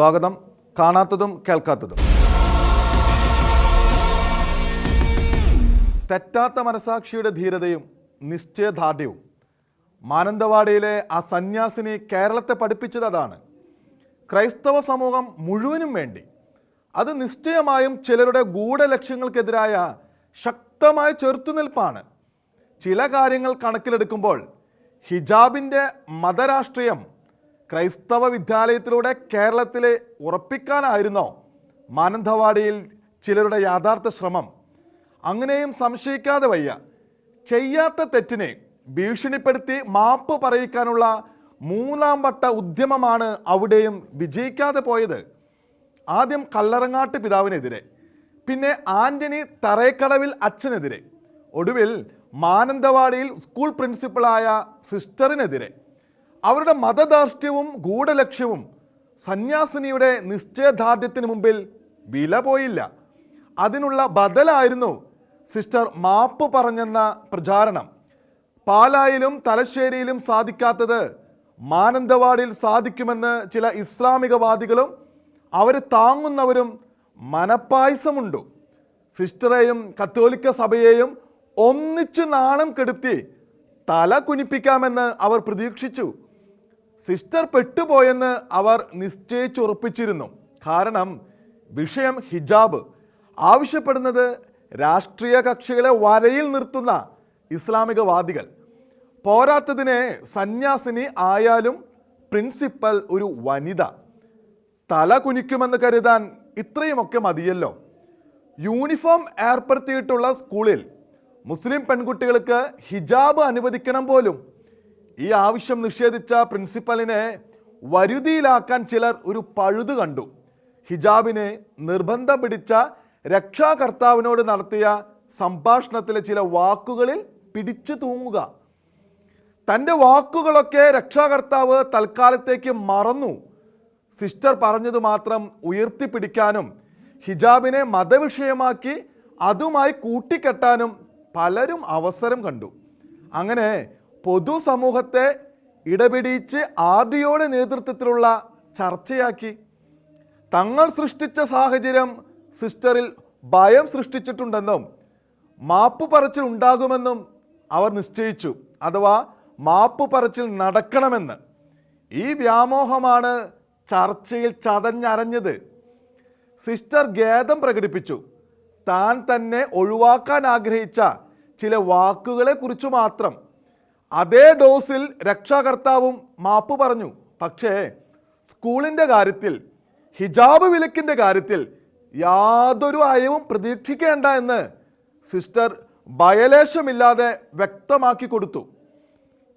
സ്വാഗതം. കാണാത്തതും കേൾക്കാത്തതും. തെറ്റാത്ത മനസാക്ഷിയുടെ ധീരതയും നിശ്ചയദാർഢ്യവും. മാനന്തവാടിയിലെ ആ സന്യാസിനി കേരളത്തെ പഠിപ്പിച്ചത് അതാണ്. ക്രൈസ്തവ സമൂഹം മുഴുവനും വേണ്ടി. അത് നിശ്ചയമായും ചിലരുടെ ഗൂഢലക്ഷ്യങ്ങൾക്കെതിരായ ശക്തമായ ചെറുത്തുനിൽപ്പാണ്. ചില കാര്യങ്ങൾ കണക്കിലെടുക്കുമ്പോൾ ഹിജാബിന്റെ മതരാഷ്ട്രീയം ക്രൈസ്തവ വിദ്യാലയത്തിലൂടെ കേരളത്തിലെ ഉറപ്പിക്കാനായിരുന്നോ? മാനന്തവാടിയിൽ ചിലരുടെ യഥാർത്ഥ ശ്രമം. അങ്ങനെയും സംശയിക്കാതെ വയ്യ. ചെയ്യാത്ത തെറ്റിനെ ഭീഷണിപ്പെടുത്തി മാപ്പ് പറയിക്കാനുള്ള മൂന്നാം വട്ട ഉദ്യമമാണ് അവിടെയും വിജയിക്കാതെ പോയത്. ആദ്യം കല്ലറങ്ങാട്ട് പിതാവിനെതിരെ പിന്നെ ആന്റണി തറേക്കടവിൽ അച്ഛനെതിരെ ഒടുവിൽ മാനന്തവാടിയിൽ സ്കൂൾ പ്രിൻസിപ്പളായ സിസ്റ്ററിനെതിരെ. അവരുടെ മതധാർഷ്ട്യവും ഗൂഢലക്ഷ്യവും സന്യാസിനിയുടെ നിശ്ചയദാർഢ്യത്തിന് മുമ്പിൽ വില പോയില്ല. അതിനുള്ള ബദലായിരുന്നു സിസ്റ്റർ മാപ്പ് പറഞ്ഞെന്ന പ്രചാരണം. പാലായിലും തലശ്ശേരിയിലും സാധിക്കാത്തത് മാനന്തവാടിയിൽ സാധിക്കുമെന്ന് ചില ഇസ്ലാമികവാദികളും അവരെ താങ്ങുന്നവരും മനപ്പായസമുണ്ടു. സിസ്റ്ററെയും കത്തോലിക്ക സഭയെയും ഒന്നിച്ചു നാണം കെടുത്തി തല കുനിപ്പിക്കാമെന്ന് അവർ പ്രതീക്ഷിച്ചു. സിസ്റ്റർ പെട്ടുപോയെന്ന് അവർ നിശ്ചയിച്ചുറപ്പിച്ചിരുന്നു. കാരണം വിഷയം ഹിജാബ്. ആവശ്യപ്പെടുന്നത് രാഷ്ട്രീയ കക്ഷികളെ വരയിൽ നിർത്തുന്ന ഇസ്ലാമികവാദികൾ. പോരാത്തതിനെ സന്യാസിനി ആയാലും പ്രിൻസിപ്പൽ ഒരു വനിത. തല കുനിക്കുമെന്ന് കരുതാൻ ഇത്രയുമൊക്കെ മതിയല്ലോ. യൂണിഫോം ഏർപ്പെടുത്തിയിട്ടുള്ള സ്കൂളിൽ മുസ്ലിം പെൺകുട്ടികൾക്ക് ഹിജാബ് അനുവദിക്കണം പോലും. ഈ ആവശ്യം നിഷേധിച്ച പ്രിൻസിപ്പലിനെ വരുതിയിലാക്കാൻ ചിലർ ഒരു പഴുത് കണ്ടു. ഹിജാബിനെ നിർബന്ധം പിടിച്ച രക്ഷാകർത്താവിനോട് നടത്തിയ സംഭാഷണത്തിലെ ചില വാക്കുകളിൽ പിടിച്ചു തൂങ്ങുക. തന്റെ വാക്കുകളൊക്കെ രക്ഷാകർത്താവ് തൽക്കാലത്തേക്ക് മറന്നു. സിസ്റ്റർ പറഞ്ഞത് മാത്രം ഉയർത്തിപ്പിടിക്കാനും ഹിജാബിനെ മതവിഷയമാക്കി അതുമായി കൂട്ടിക്കെട്ടാനും പലരും അവസരം കണ്ടു. അങ്ങനെ പൊതുസമൂഹത്തെ ഇടപിടിച്ച് ആർ നേതൃത്വത്തിലുള്ള ചർച്ചയാക്കി. തങ്ങൾ സൃഷ്ടിച്ച സാഹചര്യം സിസ്റ്ററിൽ ഭയം സൃഷ്ടിച്ചിട്ടുണ്ടെന്നും മാപ്പ് പറച്ചിൽ ഉണ്ടാകുമെന്നും അവർ നിശ്ചയിച്ചു. അഥവാ മാപ്പ് പറച്ചിൽ നടക്കണമെന്ന്. ഈ വ്യാമോഹമാണ് ചർച്ചയിൽ ചതഞ്ഞരഞ്ഞത്. സിസ്റ്റർ ഖേദം പ്രകടിപ്പിച്ചു. താൻ തന്നെ ഒഴിവാക്കാൻ ആഗ്രഹിച്ച ചില വാക്കുകളെ കുറിച്ച് മാത്രം അതേ ഡോസിൽ രക്ഷാകർത്താവും മാപ്പ് പറഞ്ഞു. പക്ഷേ സ്കൂളിന്റെ കാര്യത്തിൽ ഹിജാബ് വിലക്കിന്റെ കാര്യത്തിൽ യാതൊരു അയവും പ്രതീക്ഷിക്കേണ്ട എന്ന് സിസ്റ്റർ ഭയലേശമില്ലാതെ വ്യക്തമാക്കി കൊടുത്തു.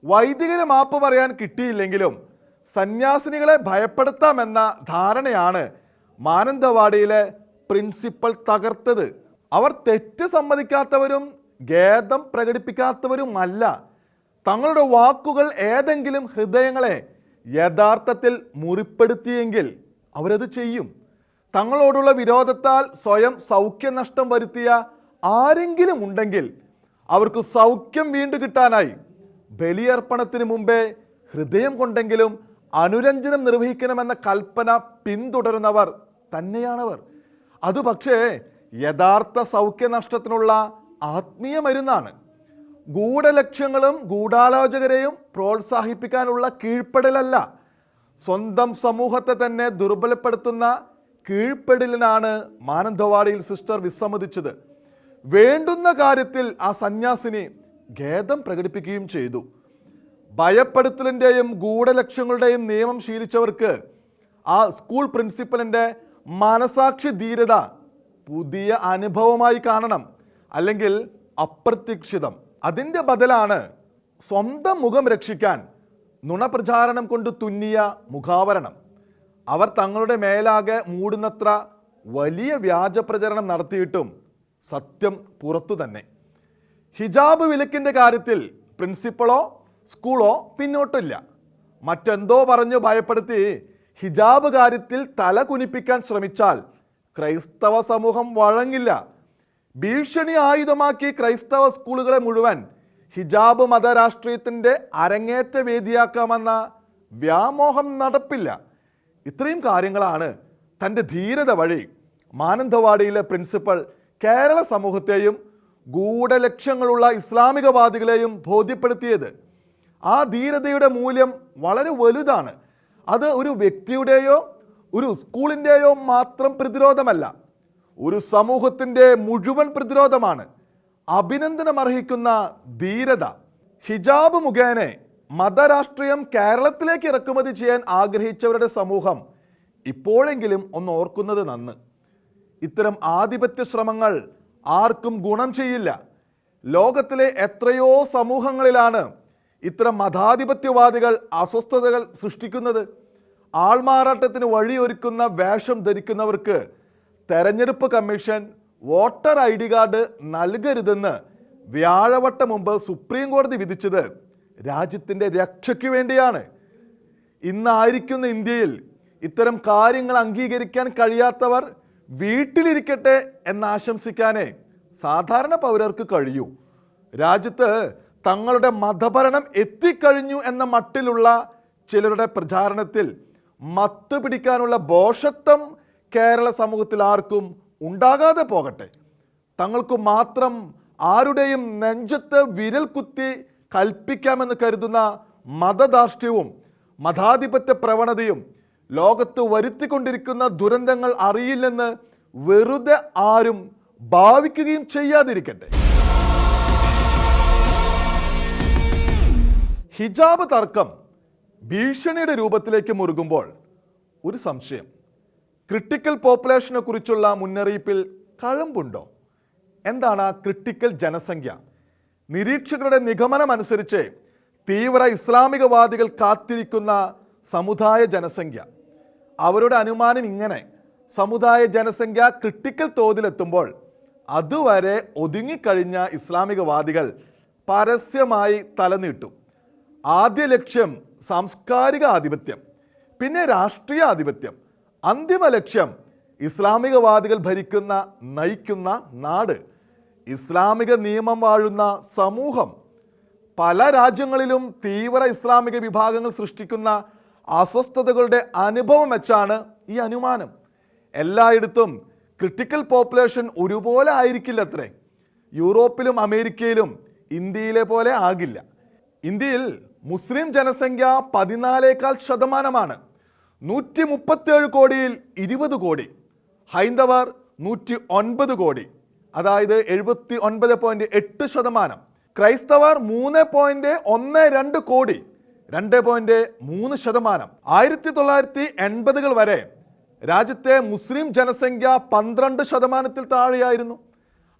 വൈദികന് മാപ്പ് പറയാൻ കിട്ടിയില്ലെങ്കിലും സന്യാസിനികളെ ഭയപ്പെടുത്താമെന്ന ധാരണയാണ് മാനന്തവാടിയിലെ പ്രിൻസിപ്പൽ തകർത്തത്. അവർ തെറ്റ് സമ്മതിക്കാത്തവരും ഖേദം പ്രകടിപ്പിക്കാത്തവരുമല്ല. തങ്ങളുടെ വാക്കുകൾ ഏതെങ്കിലും ഹൃദയങ്ങളെ യഥാർത്ഥത്തിൽ മുറിപ്പെടുത്തിയെങ്കിൽ അവരത് ചെയ്യും. തങ്ങളോടുള്ള വിരോധത്താൽ സ്വയം സൗഖ്യനഷ്ടം വരുത്തിയ ആരെങ്കിലും ഉണ്ടെങ്കിൽ അവർക്ക് സൗഖ്യം വീണ്ടു കിട്ടാനായി ബലിയർപ്പണത്തിന് മുമ്പേ ഹൃദയം കൊണ്ടെങ്കിലും അനുരഞ്ജനം നിർവഹിക്കണമെന്ന കൽപ്പന പിന്തുടരുന്നവർ തന്നെയാണവർ. അത് പക്ഷേ യഥാർത്ഥ സൗഖ്യനഷ്ടത്തിനുള്ള ആത്മീയ മരുന്നാണ്. ഗൂഢലക്ഷ്യങ്ങളും ഗൂഢാലോചകരെയും പ്രോത്സാഹിപ്പിക്കാനുള്ള കീഴ്പ്പെടലല്ല. സ്വന്തം സമൂഹത്തെ തന്നെ ദുർബലപ്പെടുത്തുന്ന കീഴ്പ്പെടലിനാണ് മാനന്തവാടിയിൽ സിസ്റ്റർ വിസമ്മതിച്ചത്. വേണ്ടുന്ന കാര്യത്തിൽ ആ സന്യാസിനി ഖേദം പ്രകടിപ്പിക്കുകയും ചെയ്തു. ഭയപ്പെടുത്തലിന്റെയും ഗൂഢലക്ഷ്യങ്ങളുടെയും നിയമം ശീലിച്ചവർക്ക് ആ സ്കൂൾ പ്രിൻസിപ്പലിന്റെ മനസാക്ഷി ധീരത പുതിയ അനുഭവമായി കാണണം അല്ലെങ്കിൽ അപ്രതീക്ഷിതം. അതിന്റെ ബദലാണ് സ്വന്തം മുഖം രക്ഷിക്കാൻ നുണപ്രചാരണം കൊണ്ട് തുന്നിയ മുഖാവരണം. അവർ തങ്ങളുടെ മേലാകെ മൂടുന്നത്ര വലിയ വ്യാജപ്രചരണം നടത്തിയിട്ടും സത്യം പുറത്തു തന്നെ. ഹിജാബ് വിലക്കിന്റെ കാര്യത്തിൽ പ്രിൻസിപ്പളോ സ്കൂളോ പിന്നോട്ടില്ല. മറ്റെന്തോ പറഞ്ഞു ഭയപ്പെടുത്തി ഹിജാബ് കാര്യത്തിൽ തല കുനിപ്പിക്കാൻ ശ്രമിച്ചാൽ ക്രൈസ്തവ സമൂഹം വഴങ്ങില്ല. ഭീഷണി ആയുധമാക്കി ക്രൈസ്തവ സ്കൂളുകളെ മുഴുവൻ ഹിജാബ് മതരാഷ്ട്രീയത്തിന്റെ അരങ്ങേറ്റ വേദിയാക്കാമെന്ന വ്യാമോഹം നടപ്പില്ല. ഇത്രയും കാര്യങ്ങളാണ് തന്റെ ധീരത വഴി മാനന്തവാടിയിലെ പ്രിൻസിപ്പൽ കേരള സമൂഹത്തെയും ഗൂഢലക്ഷ്യങ്ങളുള്ള ഇസ്ലാമികവാദികളെയും ബോധ്യപ്പെടുത്തിയത്. ആ ധീരതയുടെ മൂല്യം വളരെ വലുതാണ്. അത് ഒരു വ്യക്തിയുടെയോ ഒരു സ്കൂളിന്റെയോ മാത്രം പ്രതിരോധമല്ല. ഒരു സമൂഹത്തിന്റെ മുഴുവൻ പ്രതിരോധമാണ്. അഭിനന്ദനം അർഹിക്കുന്ന ധീരത. ഹിജാബ് മുഖേന മതരാഷ്ട്രീയം കേരളത്തിലേക്ക് ഇറക്കുമതി ചെയ്യാൻ ആഗ്രഹിച്ചവരുടെ സമൂഹം ഇപ്പോഴെങ്കിലും ഒന്ന് ഓർക്കുന്നത് നന്ന്. ഇത്തരം ആധിപത്യ ശ്രമങ്ങൾ ആർക്കും ഗുണം ചെയ്യില്ല. ലോകത്തിലെ എത്രയോ സമൂഹങ്ങളിലാണ് ഇത്തരം മതാധിപത്യവാദികൾ അസ്വസ്ഥതകൾ സൃഷ്ടിക്കുന്നത്. ആൾമാറാട്ടത്തിന് വഴിയൊരുക്കുന്ന വേഷം ധരിക്കുന്നവർക്ക് തെരഞ്ഞെടുപ്പ് commission voter I D card നൽകരുതെന്ന് വ്യാഴവട്ടം മുമ്പ് സുപ്രീം കോടതി വിധിച്ചത് രാജ്യത്തിന്റെ രക്ഷയ്ക്ക് വേണ്ടിയാണ്. ഇന്നായിരിക്കുന്ന ഇന്ത്യയിൽ ഇത്തരം കാര്യങ്ങൾ അംഗീകരിക്കാൻ കഴിയാത്തവർ വീട്ടിലിരിക്കട്ടെ എന്നാശംസിക്കാനേ സാധാരണ പൗരർക്ക് കഴിയൂ. രാജ്യത്ത് തങ്ങളുടെ മതഭരണം എത്തിക്കഴിഞ്ഞു എന്ന മട്ടിലുള്ള ചിലരുടെ പ്രചാരണത്തിൽ മത്ത് പിടിക്കാനുള്ള ബോഷത്വം കേരള സമൂഹത്തിൽ ആർക്കും ഉണ്ടാകാതെ പോകട്ടെ. തങ്ങൾക്ക് മാത്രം ആരുടെയും നെഞ്ചത്ത് വിരൽ കുത്തി കൽപ്പിക്കാമെന്ന് കരുതുന്ന മതധാർഷ്ട്യവും മതാധിപത്യ പ്രവണതയും ലോകത്ത് വരുത്തിക്കൊണ്ടിരിക്കുന്ന ദുരന്തങ്ങൾ അറിയില്ലെന്ന് വെറുതെ ആരും ഭാവിക്കുകയും ചെയ്യാതിരിക്കട്ടെ. ഹിജാബ് തർക്കം ഭീഷണിയുടെ രൂപത്തിലേക്ക് മുറുകുമ്പോൾ ഒരു സംശയം. ക്രിട്ടിക്കൽ പോപ്പുലേഷനെ കുറിച്ചുള്ള മുന്നറിയിപ്പിൽ കഴമ്പുണ്ടോ? എന്താണ് ആ ക്രിട്ടിക്കൽ ജനസംഖ്യ? നിരീക്ഷകരുടെ നിഗമനം അനുസരിച്ച് തീവ്ര ഇസ്ലാമികവാദികൾ കാത്തിരിക്കുന്ന സമുദായ ജനസംഖ്യ. അവരുടെ അനുമാനം ഇങ്ങനെ. സമുദായ ജനസംഖ്യ ക്രിട്ടിക്കൽ തോതിലെത്തുമ്പോൾ അതുവരെ ഒതുങ്ങിക്കഴിഞ്ഞ ഇസ്ലാമികവാദികൾ പരസ്യമായി തലനീട്ടു. ആദ്യ ലക്ഷ്യം സാംസ്കാരിക ആധിപത്യം പിന്നെ രാഷ്ട്രീയ ആധിപത്യം. അന്തിമ ലക്ഷ്യം ഇസ്ലാമികവാദികൾ ഭരിക്കുന്ന നയിക്കുന്ന നാട്. ഇസ്ലാമിക നിയമം വാഴുന്ന സമൂഹം. പല രാജ്യങ്ങളിലും തീവ്ര ഇസ്ലാമിക വിഭാഗങ്ങൾ സൃഷ്ടിക്കുന്ന അസ്വസ്ഥതകളുടെ അനുഭവം വെച്ചാണ് ഈ അനുമാനം. എല്ലായിടത്തും ക്രിട്ടിക്കൽ പോപ്പുലേഷൻ ഒരുപോലെ ആയിരിക്കില്ല അത്രേ യൂറോപ്പിലും അമേരിക്കയിലും ഇന്ത്യയിലെ പോലെ ആകില്ല. ഇന്ത്യയിൽ മുസ്ലിം ജനസംഖ്യ പതിനാലേക്കാൾ ശതമാനമാണ്. നൂറ്റി മുപ്പത്തേഴ് കോടിയിൽ ഇരുപത് കോടി. ഹൈന്ദവർ നൂറ്റി ഒൻപത് കോടി. അതായത് എഴുപത്തി ഒൻപത് പോയിന്റ് എട്ട് ശതമാനം. ക്രൈസ്തവർ മൂന്ന് പോയിന്റ് ഒന്ന് രണ്ട് കോടി. രണ്ട് പോയിന്റ് മൂന്ന് ശതമാനം. ആയിരത്തി തൊള്ളായിരത്തി എൺപതുകൾ വരെ രാജ്യത്തെ മുസ്ലിം ജനസംഖ്യ പന്ത്രണ്ട് ശതമാനത്തിൽ താഴെയായിരുന്നു.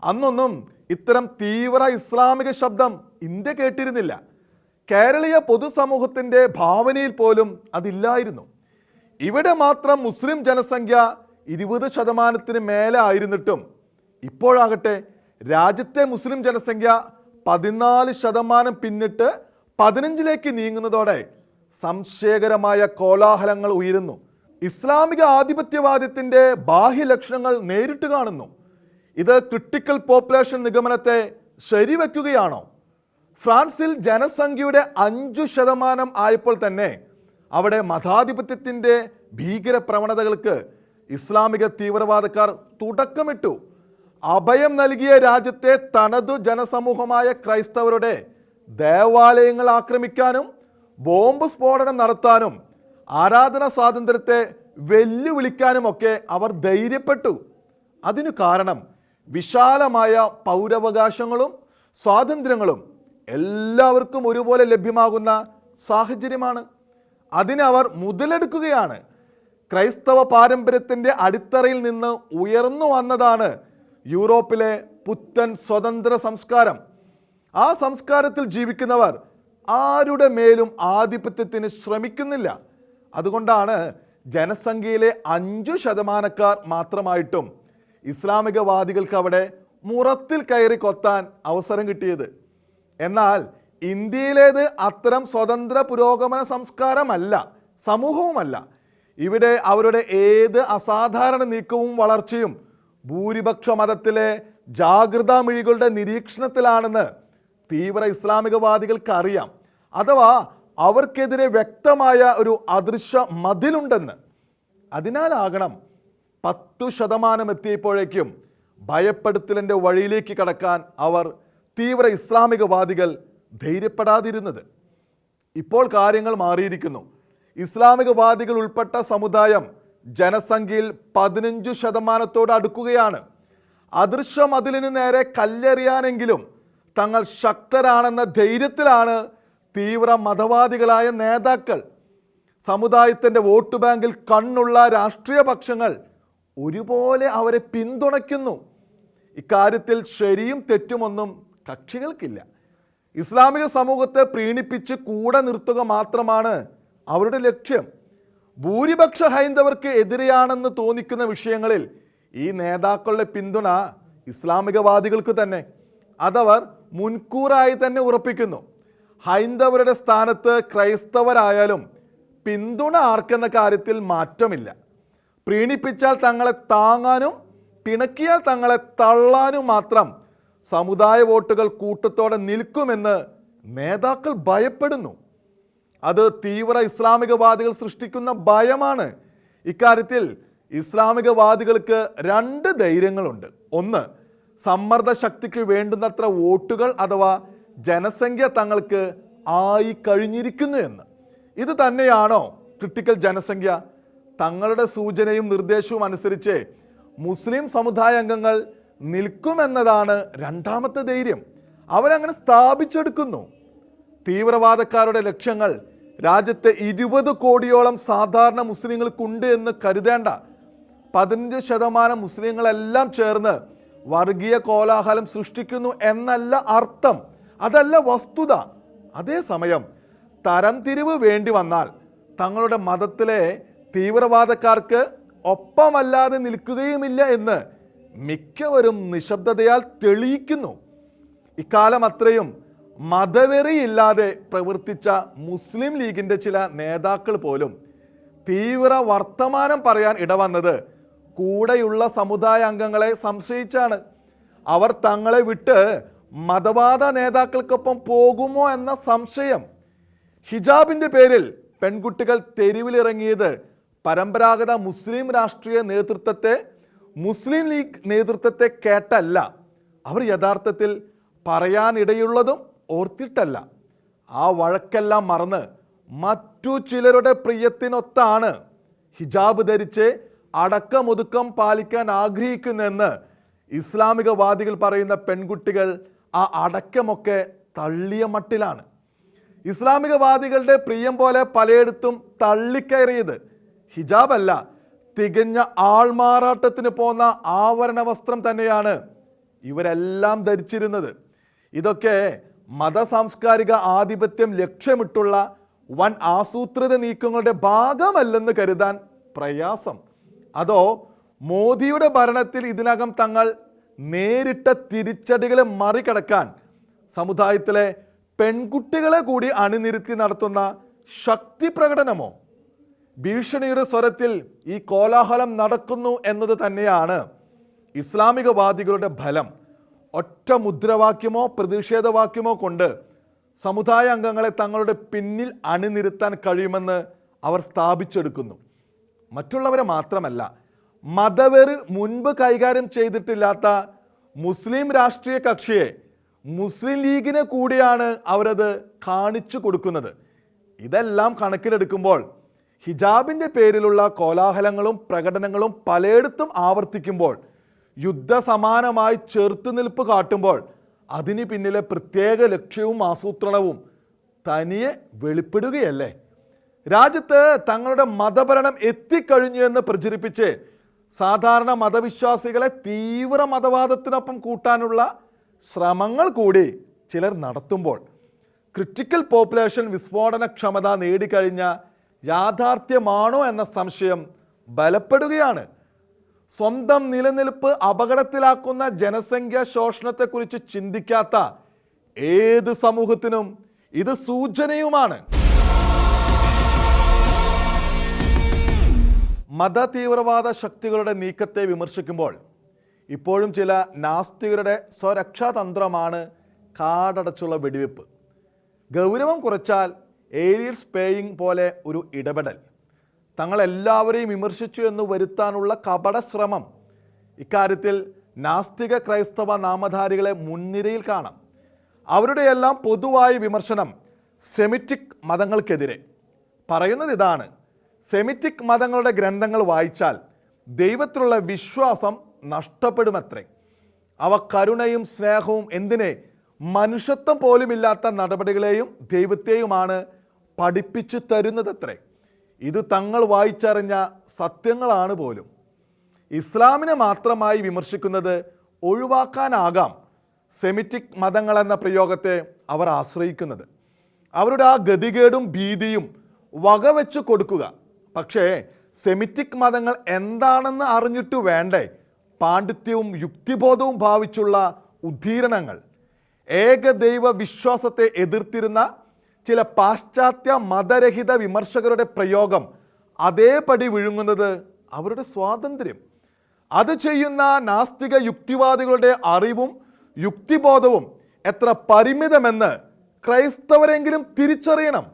അന്നൊന്നും ഇത്തരം തീവ്ര ഇസ്ലാമിക ശബ്ദം ഇന്ത്യ കേട്ടിരുന്നില്ല. കേരളീയ പൊതുസമൂഹത്തിന്റെ ഭാവനയിൽ പോലും അതില്ലായിരുന്നു. ഇവിടെ മാത്രം മുസ്ലിം ജനസംഖ്യ ഇരുപത് ശതമാനത്തിന് മേലെ ആയിരുന്നിട്ടും ഇപ്പോഴാകട്ടെ രാജ്യത്തെ മുസ്ലിം ജനസംഖ്യ പതിനാല് ശതമാനം പിന്നിട്ട് പതിനഞ്ചിലേക്ക് നീങ്ങുന്നതോടെ സംശയകരമായ കോലാഹലങ്ങൾ ഉയരുന്നു. ഇസ്ലാമിക ആധിപത്യവാദത്തിന്റെ ബാഹ്യലക്ഷണങ്ങൾ നേരിട്ട് കാണുന്നു. ഇത് ക്രിട്ടിക്കൽ പോപ്പുലേഷൻ നിഗമനത്തെ ശരിവെക്കുകയാണോ? ഫ്രാൻസിൽ ജനസംഖ്യയുടെ അഞ്ചു ശതമാനം ആയപ്പോൾ തന്നെ അവിടെ മതാധിപത്യത്തിന്റെ ഭീകര പ്രവണതകൾക്ക് ഇസ്ലാമിക തീവ്രവാദക്കാർ തുടക്കമിട്ടു. അഭയം നൽകിയ രാജ്യത്തെ തനതു ജനസമൂഹമായ ക്രൈസ്തവരുടെ ദേവാലയങ്ങൾ ആക്രമിക്കാനും ബോംബ് സ്ഫോടനം നടത്താനും ആരാധന സ്വാതന്ത്ര്യത്തെ വെല്ലുവിളിക്കാനുമൊക്കെ അവർ ധൈര്യപ്പെട്ടു. അതിനു കാരണം വിശാലമായ പൗരവകാശങ്ങളും സ്വാതന്ത്ര്യങ്ങളും എല്ലാവർക്കും ഒരുപോലെ ലഭ്യമാകുന്ന സാഹചര്യമാണ്. അതിനെ അവർ മുതലെടുക്കുകയാണ്. ക്രൈസ്തവ പാരമ്പര്യത്തിന്റെ അടിത്തറയിൽ നിന്ന് ഉയർന്നു വന്നതാണ് യൂറോപ്പിലെ പുത്തൻ സ്വതന്ത്ര സംസ്കാരം. ആ സംസ്കാരത്തിൽ ജീവിക്കുന്നവർ ആരുടെ മേലും ആധിപത്യത്തിന് ശ്രമിക്കുന്നില്ല. അതുകൊണ്ടാണ് ജനസംഖ്യയിലെ അഞ്ചു ശതമാനക്കാർ മാത്രമായിട്ടും ഇസ്ലാമികവാദികൾക്ക് അവിടെ മുറത്തിൽ കയറി കൊത്താൻ അവസരം കിട്ടിയത്. എന്നാൽ ഇന്ത്യയിലേത് അത്തരം സ്വതന്ത്ര പുരോഗമന സംസ്കാരമല്ല സമൂഹവുമല്ല. ഇവിടെ അവരുടെ ഏത് അസാധാരണ നീക്കവും വളർച്ചയും ഭൂരിപക്ഷ മതത്തിലെ ജാഗ്രതാ മിഴികളുടെ നിരീക്ഷണത്തിലാണെന്ന് തീവ്ര ഇസ്ലാമികവാദികൾക്ക് അറിയാം അഥവാ അവർക്കെതിരെ വ്യക്തമായ ഒരു അദൃശ്യ മതിലുണ്ടെന്ന്. അതിനാലാകണം പത്തു ശതമാനം എത്തിയപ്പോഴേക്കും ഭയപ്പെടുത്തലിന്റെ വഴിയിലേക്ക് കടക്കാൻ അവർ തീവ്ര ഇസ്ലാമികവാദികൾ ധൈര്യപ്പെടാതിരുന്നത്. ഇപ്പോൾ കാര്യങ്ങൾ മാറിയിരിക്കുന്നു. ഇസ്ലാമികവാദികൾ ഉൾപ്പെട്ട സമുദായം ജനസംഖ്യയിൽ പതിനഞ്ചു ശതമാനത്തോട് അടുക്കുകയാണ്. അദൃശ്യ മതിലിന് നേരെ കല്ലെറിയാനെങ്കിലും തങ്ങൾ ശക്തരാണെന്ന ധൈര്യത്തിലാണ് തീവ്ര മതവാദികളായ നേതാക്കൾ. സമുദായത്തിന്റെ വോട്ട് ബാങ്കിൽ കണ്ണുള്ള രാഷ്ട്രീയ പക്ഷങ്ങൾ ഒരുപോലെ അവരെ പിന്തുണയ്ക്കുന്നു. ഇക്കാര്യത്തിൽ ശരിയും തെറ്റുമൊന്നും കക്ഷികൾക്കില്ല. ഇസ്ലാമിക സമൂഹത്തെ പ്രീണിപ്പിച്ച് കൂടെ നിർത്തുക മാത്രമാണ് അവരുടെ ലക്ഷ്യം ഭൂരിപക്ഷ ഹൈന്ദവർക്ക് എതിരെയാണെന്ന് തോന്നിക്കുന്ന വിഷയങ്ങളിൽ ഈ നേതാക്കളുടെ പിന്തുണ ഇസ്ലാമികവാദികൾക്ക് തന്നെ അതവർ മുൻകൂറായി തന്നെ ഉറപ്പിക്കുന്നു. ഹൈന്ദവരുടെ സ്ഥാനത്ത് ക്രൈസ്തവരായാലും പിന്തുണ ആർക്കെന്ന കാര്യത്തിൽ മാറ്റമില്ല. പ്രീണിപ്പിച്ചാൽ തങ്ങളെ താങ്ങാനും പിണക്കിയാൽ തങ്ങളെ തള്ളാനും മാത്രം സമുദായ വോട്ടുകൾ കൂട്ടത്തോടെ നിൽക്കുമെന്ന് നേതാക്കൾ ഭയപ്പെടുന്നു. അത് തീവ്ര ഇസ്ലാമികവാദികൾ സൃഷ്ടിക്കുന്ന ഭയമാണ്. ഇക്കാര്യത്തിൽ ഇസ്ലാമികവാദികൾക്ക് രണ്ട് ധൈര്യങ്ങളുണ്ട്. ഒന്ന് സമ്മർദ്ദ ശക്തിക്ക് വേണ്ടുന്നത്ര വോട്ടുകൾ അഥവാ ജനസംഖ്യ തങ്ങൾക്ക് ആയി കഴിഞ്ഞിരിക്കുന്നു എന്ന്. ഇത് തന്നെയാണോ ക്രിട്ടിക്കൽ ജനസംഖ്യ? തങ്ങളുടെ സൂചനയും നിർദ്ദേശവും അനുസരിച്ച് മുസ്ലിം സമുദായ അംഗങ്ങൾ നിൽക്കുമെന്നതാണ് രണ്ടാമത്തെ ധൈര്യം. അവരങ്ങനെ സ്ഥാപിച്ചെടുക്കുന്നു. തീവ്രവാദക്കാരുടെ ലക്ഷ്യങ്ങൾ രാജ്യത്തെ ഇരുപത് കോടിയോളം സാധാരണ മുസ്ലിങ്ങൾക്കുണ്ട് എന്ന് കരുതേണ്ട. പതിനഞ്ച് ശതമാനം മുസ്ലിങ്ങളെല്ലാം ചേർന്ന് വർഗീയ കോലാഹലം സൃഷ്ടിക്കുന്നു എന്നല്ല അർത്ഥം. അതല്ല വസ്തുത. അതേസമയം തരംതിരിവ് വേണ്ടി വന്നാൽ തങ്ങളുടെ മതത്തിലെ തീവ്രവാദക്കാർക്ക് ഒപ്പമല്ലാതെ നിൽക്കുകയുമില്ല എന്ന് മിക്കവരും നിശബ്ദതയാൽ തെളിയിക്കുന്നു. ഇക്കാലം അത്രയും മതവെറിയില്ലാതെ പ്രവർത്തിച്ച മുസ്ലിം ലീഗിന്റെ ചില നേതാക്കൾ പോലും തീവ്ര വർത്തമാനം പറയാൻ ഇടവന്നത് കൂടെയുള്ള സമുദായ അംഗങ്ങളെ സംശയിച്ചാണ്. അവർ തങ്ങളെ വിട്ട് മതവാദ നേതാക്കൾക്കൊപ്പം പോകുമോ എന്ന സംശയം. ഹിജാബിന്റെ പേരിൽ പെൺകുട്ടികൾ തെരുവിലിറങ്ങിയത് പരമ്പരാഗത മുസ്ലിം രാഷ്ട്രീയ നേതൃത്വത്തെ മുസ്ലിം ലീഗ് നേതൃത്വത്തെ കേട്ടല്ല. അവർ യഥാർത്ഥത്തിൽ പറയാനിടയുള്ളതും ഓർത്തിട്ടല്ല. ആ വഴക്കെല്ലാം മറന്ന് മറ്റു ചിലരുടെ പ്രിയത്തിനൊത്താണ് ഹിജാബ് ധരിച്ച് അടക്കമൊതുക്കം പാലിക്കാൻ ആഗ്രഹിക്കുന്നെന്ന് ഇസ്ലാമികവാദികൾ പറയുന്ന പെൺകുട്ടികൾ ആ അടക്കമൊക്കെ തള്ളിയ മട്ടിലാണ്. ഇസ്ലാമികവാദികളുടെ പ്രിയം പോലെ പലയിടത്തും തള്ളിക്കയറിയത് ഹിജാബല്ല. തികഞ്ഞ ആൾമാറാട്ടത്തിന് പോന്ന ആവരണ വസ്ത്രം തന്നെയാണ് ഇവരെല്ലാം ധരിച്ചിരുന്നത്. ഇതൊക്കെ മതസാംസ്കാരിക ആധിപത്യം ലക്ഷ്യമിട്ടുള്ള വൻ ആസൂത്രിത നീക്കങ്ങളുടെ ഭാഗമല്ലെന്ന് കരുതാൻ പ്രയാസം. അതോ മോദിയുടെ ഭരണത്തിൽ ഇതിനകം തങ്ങൾ നേരിട്ട തിരിച്ചടികളെ മറികടക്കാൻ സമുദായത്തിലെ പെൺകുട്ടികളെ കൂടി അണിനിരത്തി നടത്തുന്ന ശക്തി പ്രകടനമോ? ഭീഷണിയുടെ സ്വരത്തിൽ ഈ കോലാഹലം നടക്കുന്നു എന്നത് തന്നെയാണ് ഇസ്ലാമികവാദികളുടെ ഫലം. ഒറ്റ മുദ്രാവാക്യമോ പ്രതിഷേധവാക്യമോ കൊണ്ട് സമുദായ അംഗങ്ങളെ തങ്ങളുടെ പിന്നിൽ അണിനിരത്താൻ കഴിയുമെന്ന് അവർ സ്ഥാപിച്ചെടുക്കുന്നു. മറ്റുള്ളവരെ മാത്രമല്ല മതവെറി മുൻപ് കൈകാര്യം ചെയ്തിട്ടില്ലാത്ത മുസ്ലിം രാഷ്ട്രീയ കക്ഷിയെ മുസ്ലിം ലീഗിനെ കൂടിയാണ് അവരത് കാണിച്ചു കൊടുക്കുന്നത്. ഇതെല്ലാം കണക്കിലെടുക്കുമ്പോൾ ഹിജാബിന്റെ പേരിലുള്ള കോലാഹലങ്ങളും പ്രകടനങ്ങളും പലയിടത്തും ആവർത്തിക്കുമ്പോൾ യുദ്ധസമാനമായി ചെറുത്തുനിൽപ്പ് കാട്ടുമ്പോൾ അതിന് പിന്നിലെ പ്രത്യേക ലക്ഷ്യവും ആസൂത്രണവും തനിയെ വെളിപ്പെടുകയല്ലേ? രാജ്യത്ത് തങ്ങളുടെ മതഭരണം എത്തിക്കഴിഞ്ഞു എന്ന് പ്രചരിപ്പിച്ച് സാധാരണ മതവിശ്വാസികളെ തീവ്ര മതവാദത്തിനൊപ്പം കൂട്ടാനുള്ള ശ്രമങ്ങൾ കൂടി ചിലർ നടത്തുമ്പോൾ ക്രിട്ടിക്കൽ പോപ്പുലേഷൻ വിസ്ഫോടന ക്ഷമത നേടിക്കഴിഞ്ഞ യാഥാർത്ഥ്യമാണോ എന്ന സംശയം ബലപ്പെടുകയാണ് സ്വന്തം നിലനിൽപ്പ് അപകടത്തിലാക്കുന്ന ജനസംഖ്യ ശോഷണത്തെക്കുറിച്ച് ചിന്തിക്കാത്ത ഏത് സമൂഹത്തിനും ഇത് സൂചനയുമാണ്. മത തീവ്രവാദ ശക്തികളുടെ നീക്കത്തെ വിമർശിക്കുമ്പോൾ ഇപ്പോഴും ചില നാസ്തികരുടെ സ്വരക്ഷാതന്ത്രമാണ് കാടടച്ചുള്ള വെടിവെപ്പ്. ഗൗരവം കുറച്ചാൽ ഏരിയൽ സ്പേയിങ് പോലെ ഒരു ഇടപെടൽ. തങ്ങളെല്ലാവരെയും വിമർശിച്ചു എന്ന് വരുത്താനുള്ള കപട ശ്രമം ഇക്കാര്യത്തിൽ നാസ്തിക ക്രൈസ്തവ നാമധാരികളെ മുൻനിരയിൽ കാണാം. അവരുടെയെല്ലാം പൊതുവായ വിമർശനം സെമിറ്റിക് മതങ്ങൾക്കെതിരെ. പറയുന്നത് ഇതാണ് സെമിറ്റിക് മതങ്ങളുടെ ഗ്രന്ഥങ്ങൾ വായിച്ചാൽ ദൈവത്തിലുള്ള വിശ്വാസം നഷ്ടപ്പെടുമത്രേ. അവ കരുണയും സ്നേഹവും എന്തിനെ? മനുഷ്യത്വം പോലുമില്ലാത്ത നടപടികളെയും ദൈവത്തെയുമാണ് പഠിപ്പിച്ചു തരുന്നതത്രേ. ഇത് തങ്ങൾ വായിച്ചറിഞ്ഞ സത്യങ്ങളാണ് പോലും. ഇസ്ലാമിനെ മാത്രമായി വിമർശിക്കുന്നത് ഒഴിവാക്കാനാകാം സെമിറ്റിക് മതങ്ങൾ എന്ന പ്രയോഗത്തെ അവർ ആശ്രയിക്കുന്നത്. അവരുടെ ആ ഗതികേടും ഭീതിയും വകവെച്ച് കൊടുക്കുക. പക്ഷേ സെമിറ്റിക് മതങ്ങൾ എന്താണെന്ന് അറിഞ്ഞിട്ട് വേണ്ടേ? പാണ്ഡിത്യവും യുക്തിബോധവും ഭാവിച്ചുള്ള ഉദ്ധീരണങ്ങൾ. ഏകദൈവ വിശ്വാസത്തെ എതിർത്തിരുന്ന ചില പാശ്ചാത്യ മതരഹിത വിമർശകരുടെ പ്രയോഗം അതേപടി വിഴുങ്ങുന്നത് അവരുടെ സ്വാതന്ത്ര്യം. അത് ചെയ്യുന്ന നാസ്തിക യുക്തിവാദികളുടെ അറിവും യുക്തിബോധവും എത്ര പരിമിതമെന്ന് ക്രൈസ്തവരെങ്കിലും തിരിച്ചറിയണം.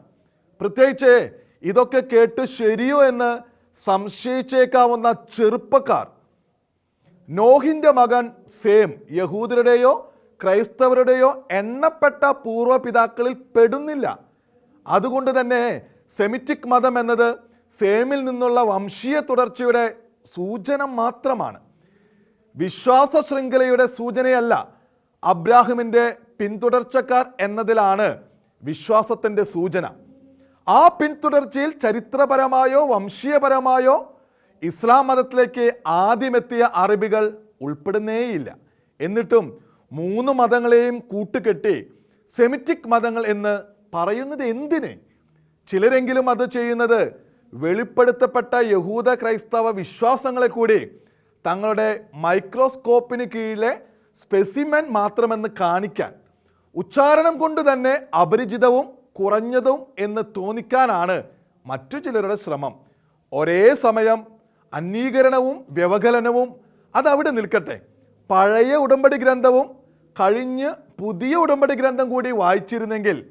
പ്രത്യേകിച്ച് ഇതൊക്കെ കേട്ട് ശരിയോ എന്ന് സംശയിച്ചേക്കാവുന്ന ചെറുപ്പക്കാർ. നോഹിന്റെ മകൻ സേം യഹൂദരുടെയോ ക്രൈസ്തവരുടെയോ എണ്ണപ്പെട്ട പൂർവപിതാക്കളിൽ പെടുന്നില്ല. അതുകൊണ്ട് തന്നെ സെമിറ്റിക് മതം എന്നത് സേമിൽ നിന്നുള്ള വംശീയ തുടർച്ചയുടെ സൂചന മാത്രമാണ്. വിശ്വാസ ശൃംഖലയുടെ സൂചനയല്ല. അബ്രാഹിമിന്റെ പിന്തുടർച്ചക്കാർ എന്നതിലാണ് വിശ്വാസത്തിന്റെ സൂചന. ആ പിന്തുടർച്ചയിൽ ചരിത്രപരമായോ വംശീയപരമായോ ഇസ്ലാം മതത്തിലേക്ക് ആദ്യമെത്തിയ അറബികൾ ഉൾപ്പെടുന്നേയില്ല. എന്നിട്ടും മൂന്ന് മതങ്ങളെയും കൂട്ടുകെട്ടി സെമിറ്റിക് മതങ്ങൾ എന്ന് പറയുന്നത് എന്തിന്? ചിലരെങ്കിലും അത് ചെയ്യുന്നത് വെളിപ്പെടുത്തപ്പെട്ട യഹൂദ ക്രൈസ്തവ വിശ്വാസങ്ങളെ കൂടി തങ്ങളുടെ മൈക്രോസ്കോപ്പിന് കീഴിലെ സ്പെസിമെൻ മാത്രമെന്ന് കാണിക്കാൻ ഉച്ചാരണം കൊണ്ട് തന്നെ അപരിചിതവും കുറഞ്ഞതും എന്ന് തോന്നിക്കാനാണ് മറ്റു ചിലരുടെ ശ്രമം. ഒരേ സമയം അന്വീകരണവും വ്യവകലനവും അതവിടെ നിൽക്കട്ടെ. പഴയ ഉടമ്പടി ഗ്രന്ഥവും കഴിഞ്ഞ് പുതിയ ഉടമ്പടി ഗ്രന്ഥം കൂടി വായിച്ചിരുന്നെങ്കിൽ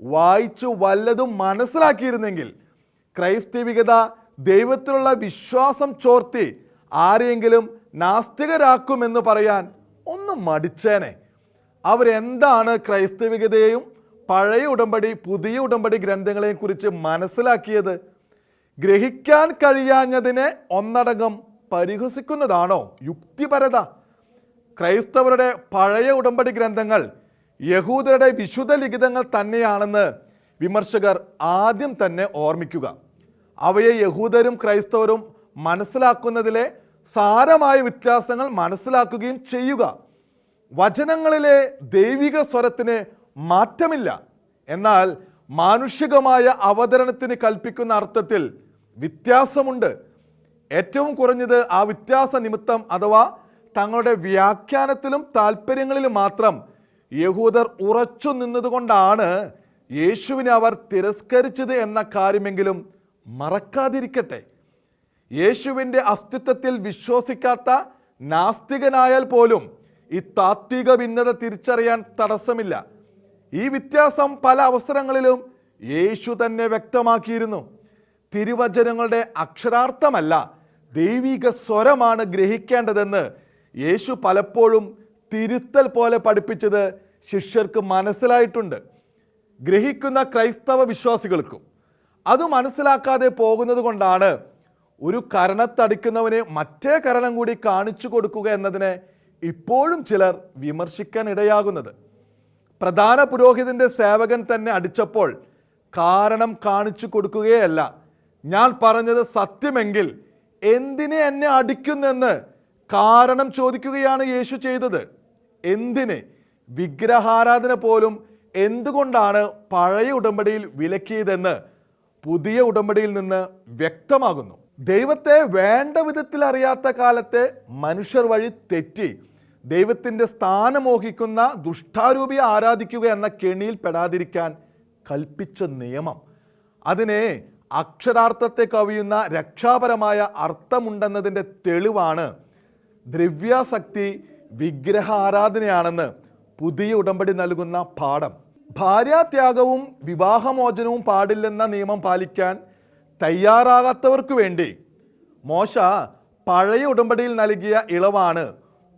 വായിച്ചു വല്ലതും മനസ്സിലാക്കിയിരുന്നെങ്കിൽ ക്രൈസ്തവികത ദൈവത്തിലുള്ള വിശ്വാസം ചോർത്തി ആരെയെങ്കിലും നാസ്തികരാക്കുമെന്ന് പറയാൻ ഒന്ന് മടിച്ചേനെ. അവരെന്താണ് ക്രൈസ്തവികതയെയും പഴയ ഉടമ്പടി പുതിയ ഉടമ്പടി ഗ്രന്ഥങ്ങളെയും കുറിച്ച് മനസ്സിലാക്കിയത്? ഗ്രഹിക്കാൻ കഴിയാഞ്ഞതിനെ ഒന്നടങ്കം പരിഹസിക്കുന്നതാണോ യുക്തിപരത? ക്രൈസ്തവരുടെ പഴയ ഉടമ്പടി ഗ്രന്ഥങ്ങൾ യഹൂദരുടെ വിശുദ്ധ ലിഖിതങ്ങൾ തന്നെയാണെന്ന് വിമർശകർ ആദ്യം തന്നെ ഓർമ്മിക്കുക. അവയെ യഹൂദരും ക്രൈസ്തവരും മനസ്സിലാക്കുന്നതിലെ സാരമായ വ്യത്യാസങ്ങൾ മനസ്സിലാക്കുകയും ചെയ്യുക. വചനങ്ങളിലെ ദൈവിക സ്വരത്തിന് മാറ്റമില്ല. എന്നാൽ മാനുഷികമായ അവതരണത്തിന് കൽപ്പിക്കുന്ന അർത്ഥത്തിൽ വ്യത്യാസമുണ്ട്. ഏറ്റവും കുറഞ്ഞത് ആ വ്യത്യാസ നിമിത്തം അഥവാ തങ്ങളുടെ വ്യാഖ്യാനത്തിലും താല്പര്യങ്ങളിലും മാത്രം യഹൂദർ ഉറച്ചു നിന്നതുകൊണ്ടാണ് യേശുവിനെ അവർ തിരസ്കരിച്ചത് എന്ന കാര്യമെങ്കിലും മറക്കാതിരിക്കട്ടെ. യേശുവിന്റെ അസ്തിത്വത്തിൽ വിശ്വസിക്കാത്ത നാസ്തികനായാൽ പോലും ഈ താത്വിക ഭിന്നത തിരിച്ചറിയാൻ തടസ്സമില്ല. ഈ വ്യത്യാസം പല അവസരങ്ങളിലും യേശു തന്നെ വ്യക്തമാക്കിയിരുന്നു. തിരുവചനങ്ങളുടെ അക്ഷരാർത്ഥമല്ല ദൈവിക സ്വരമാണ് ഗ്രഹിക്കേണ്ടതെന്ന് യേശു പലപ്പോഴും തിരുത്തൽ പോലെ പഠിപ്പിച്ചത് ശിഷ്യർക്ക് മനസ്സിലായിട്ടുണ്ട്. ഗ്രഹിക്കുന്ന ക്രൈസ്തവ വിശ്വാസികൾക്കും അത് മനസ്സിലാക്കാതെ പോകുന്നത് കൊണ്ടാണ് ഒരു കരണത്തടിക്കുന്നവനെ മറ്റേ കരണം കൂടി കാണിച്ചു കൊടുക്കുക എന്നതിനെ ഇപ്പോഴും ചിലർ വിമർശിക്കാൻ ഇടയാകുന്നത്. പ്രധാന പുരോഹിതന്റെ സേവകൻ തന്നെ അടിച്ചപ്പോൾ കാരണം കാണിച്ചു കൊടുക്കുകയല്ല. ഞാൻ പറഞ്ഞത് സത്യമെങ്കിൽ എന്തിനെ എന്നെ അടിക്കുന്നെന്ന് കാരണം ചോദിക്കുകയാണ് യേശു ചെയ്തത്. എന്തിന്? വിഗ്രഹാരാധന പോലും എന്തുകൊണ്ടാണ് പഴയ ഉടമ്പടിയിൽ വിലക്കിയതെന്ന് പുതിയ ഉടമ്പടിയിൽ നിന്ന് വ്യക്തമാകുന്നു. ദൈവത്തെ വേണ്ട വിധത്തിൽ അറിയാത്ത കാലത്തെ മനുഷ്യർ വഴി തെറ്റി ദൈവത്തിന്റെ സ്ഥാനമോഹിക്കുന്ന ദുഷ്ടാരൂപിയെ ആരാധിക്കുക എന്ന കെണിയിൽ പെടാതിരിക്കാൻ കൽപ്പിച്ച നിയമം. അതിനെ അക്ഷരാർത്ഥത്തെ കവിയുന്ന രക്ഷാപരമായ അർത്ഥമുണ്ടെന്നതിന്റെ തെളിവാണ് ദ്രവ്യാസക്തി വിഗ്രഹ ആരാധനയാണെന്ന് പുതിയ ഉടമ്പടി നൽകുന്ന പാഠം. ഭാര്യാത്യാഗവും വിവാഹമോചനവും പാടില്ലെന്ന നിയമം പാലിക്കാൻ തയ്യാറാകാത്തവർക്ക് വേണ്ടി മോശ പഴയ ഉടമ്പടിയിൽ നൽകിയ ഇളവാണ്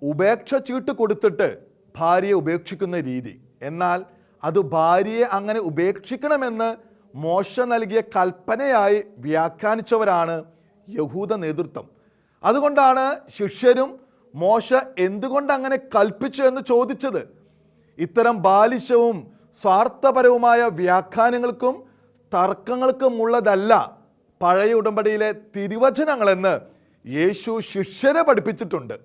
ഉപേക്ഷ ചീട്ട് കൊടുത്തിട്ട് ഭാര്യയെ ഉപേക്ഷിക്കുന്ന രീതി. എന്നാൽ അത് ഭാര്യയെ അങ്ങനെ ഉപേക്ഷിക്കണമെന്ന് മോശ നൽകിയ കൽപ്പനയായി വ്യാഖ്യാനിച്ചവരാണ് യഹൂദ നേതൃത്വം. അതുകൊണ്ടാണ് ശിഷ്യരും മോശ എന്തുകൊണ്ട് അങ്ങനെ കൽപ്പിച്ചു എന്ന് ചോദിച്ചത്. ഇത്തരം ബാലിശവും സ്വാർത്ഥപരവുമായ വ്യാഖ്യാനങ്ങൾക്കും തർക്കങ്ങൾക്കും ഉള്ളതല്ല പഴയ ഉടമ്പടിയിലെ തിരുവചനങ്ങളെന്ന് യേശു ശിഷ്യരെ പഠിപ്പിച്ചിട്ടുണ്ട്.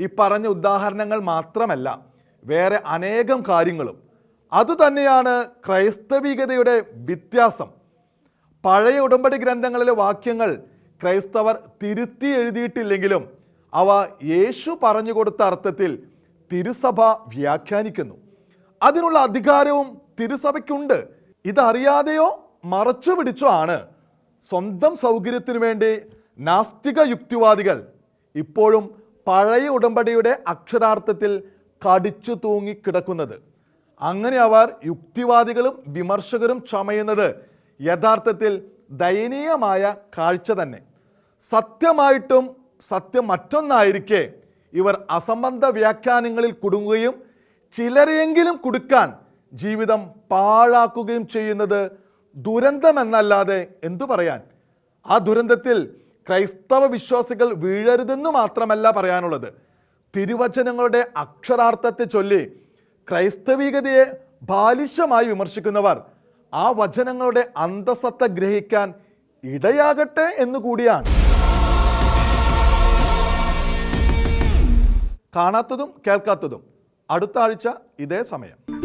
ഈ പറഞ്ഞ ഉദാഹരണങ്ങൾ മാത്രമല്ല വേറെ അനേകം കാര്യങ്ങളും. അതുതന്നെയാണ് ക്രൈസ്തവികതയുടെ വ്യത്യാസം. പഴയ ഉടമ്പടി ഗ്രന്ഥങ്ങളിലെ വാക്യങ്ങൾ ക്രൈസ്തവർ തിരുത്തി എഴുതിയിട്ടില്ലെങ്കിലും അവ യേശു പറഞ്ഞു കൊടുത്ത അർത്ഥത്തിൽ തിരുസഭ വ്യാഖ്യാനിക്കുന്നു. അതിനുള്ള അധികാരവും തിരുസഭയ്ക്കുണ്ട്. ഇതറിയാതെയോ മറച്ചു പിടിച്ചോ ആണ്. സ്വന്തം സൗകര്യത്തിനു വേണ്ടി നാസ്തിക യുക്തിവാദികൾ ഇപ്പോഴും പഴയ ഉടമ്പടിയുടെ അക്ഷരാർത്ഥത്തിൽ കടിച്ചു തൂങ്ങി കിടക്കുന്നത്. അങ്ങനെ അവർ യുക്തിവാദികളും വിമർശകരും ചമയുന്നത് യഥാർത്ഥത്തിൽ ദയനീയമായ കാഴ്ച തന്നെ. സത്യമായിട്ടും സത്യം മറ്റൊന്നായിരിക്കെ ഇവർ അസംബന്ധ വ്യാഖ്യാനങ്ങളിൽ കുടുങ്ങുകയും ചിലരെയെങ്കിലും കുടുക്കാൻ ജീവിതം പാഴാക്കുകയും ചെയ്യുന്നത് ദുരന്തമെന്നല്ലാതെ എന്തു പറയാൻ? ആ ദുരന്തത്തിൽ ക്രൈസ്തവ വിശ്വാസികൾ വീഴരുതെന്നു മാത്രമല്ല പറയാനുള്ളത്. തിരുവചനങ്ങളുടെ അക്ഷരാർത്ഥത്തെ ചൊല്ലി ക്രൈസ്തവികതയെ ബാലിശമായി വിമർശിക്കുന്നവർ ആ വചനങ്ങളുടെ അന്തസത്ത ഗ്രഹിക്കാൻ ഇടയാകട്ടെ എന്ന് കൂടിയാണ്. കാണാത്തതും കേൾക്കാത്തതും. അടുത്ത ആഴ്ച ഇതേ സമയം.